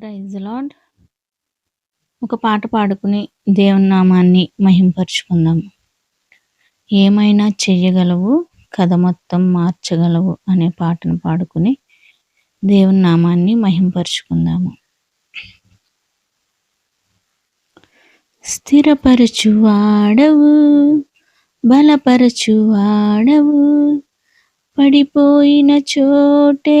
Praise lord ఒక పాట పాడుకుని దేవుని నామాన్ని మహింపరుచుకుందాం. ఏమైనా చెయ్యగలవు కథ మొత్తం మార్చగలవు అనే పాటను పాడుకుని దేవుని నామాన్ని మహింపరుచుకుందాము. స్థిరపరచువాడవు బలపరచువాడవు పడిపోయిన చోటే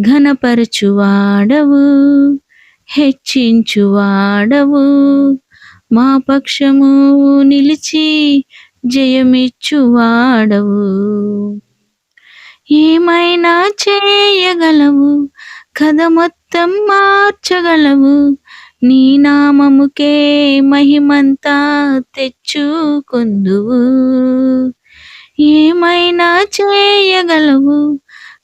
ఘనపరచువాడవు హెచ్చించువాడవు. మా పక్షము నిలిచి జయమిచ్చువాడవు. ఏమైనా చేయగలవు కథ మొత్తం మార్చగలవు. నీ నామముకే మహిమంతా తెచ్చుకుందువు. ఏమైనా చేయగలవు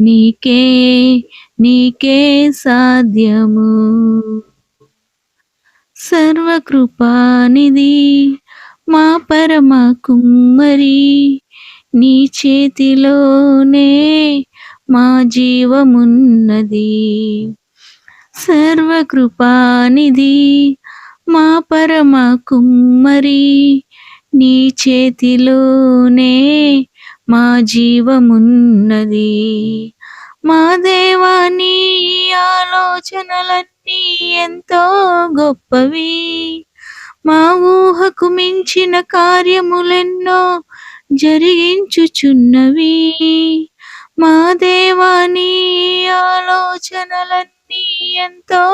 నీకే నీకే సాధ్యము. సర్వకృపానిది మా పరమ కుమ్మరి నీ చేతిలోనే మా జీవమున్నది. సర్వకృపానిది మా పరమ కుమ్మరి నీ చేతిలోనే మా జీవమున్నది. మా దేవా నీ ఆలోచనలన్నీ ఎంతో గొప్పవి. మా ఊహకు మించిన కార్యములెన్నో జరిగించుచున్నవి. మా దేవా నీ ఆలోచనలన్నీ ఎంతో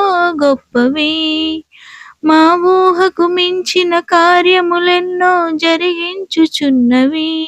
గొప్పవి. మా ఊహకు మించిన కార్యములెన్నో జరిగించుచున్నవి.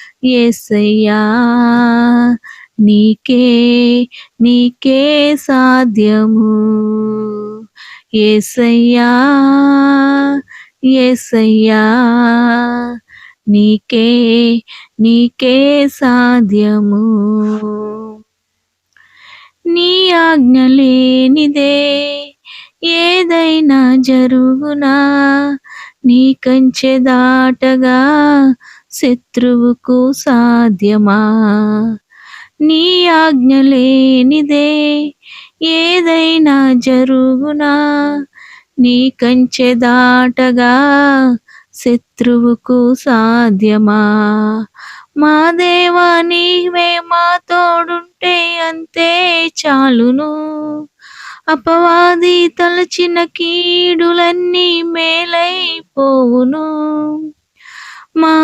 ఏసయ్యా నీకే నీకే సాధ్యము. ఏసయ్యా ఏసయ్యా నీకే నీకే సాధ్యము. నీ ఆజ్ఞ లేనిదే ఏదైనా జరుగునా? నీ కంచె దాటగా శత్రువుకు సాధ్యమా? నీ ఆజ్ఞ లేనిదే ఏదైనా జరుగునా? నీ కంచె దాటగా శత్రువుకు సాధ్యమా? మా దేవా నీవే మా తోడుంటే అంతే చాలును. అపవాది తలచిన కీడులన్నీ మేలైపోవును.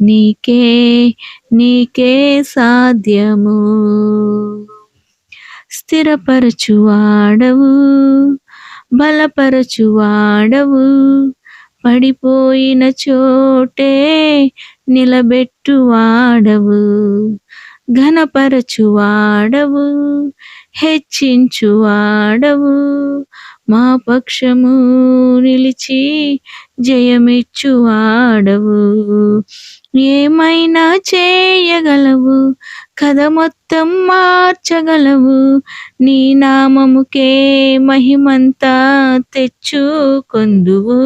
నీకే నీకే సాధ్యము. స్థిరపరచువాడవు బలపరచువాడవు పడిపోయిన చోటే నిలబెట్టువాడవు ఘనపరచువాడవు హెచ్చించువాడవు మా పక్షము నిలిచి జయమిచ్చువాడవు. ఏమైనా చేయగలవు? కథ మొత్తం మార్చగలవు. నీ నామముకే మహిమంతా తెచ్చుకొందువు.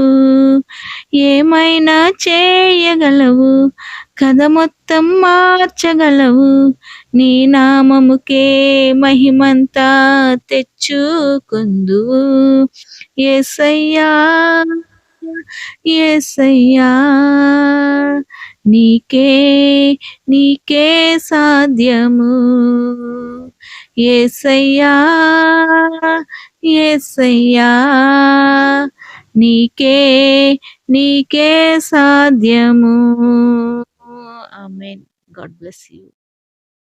ఏమైనా చేయగలవు? కథ మొత్తం మార్చగలవు. నీ నామముకే మహిమంతా తెచ్చుకుందు. ఎసయ్యా ఎసయ్యా నీకే నీకే సాధ్యము. ఏసయ్యా ఏసయ్యా నీకే నీకే సాధ్యము. ఆమెన్. God bless you.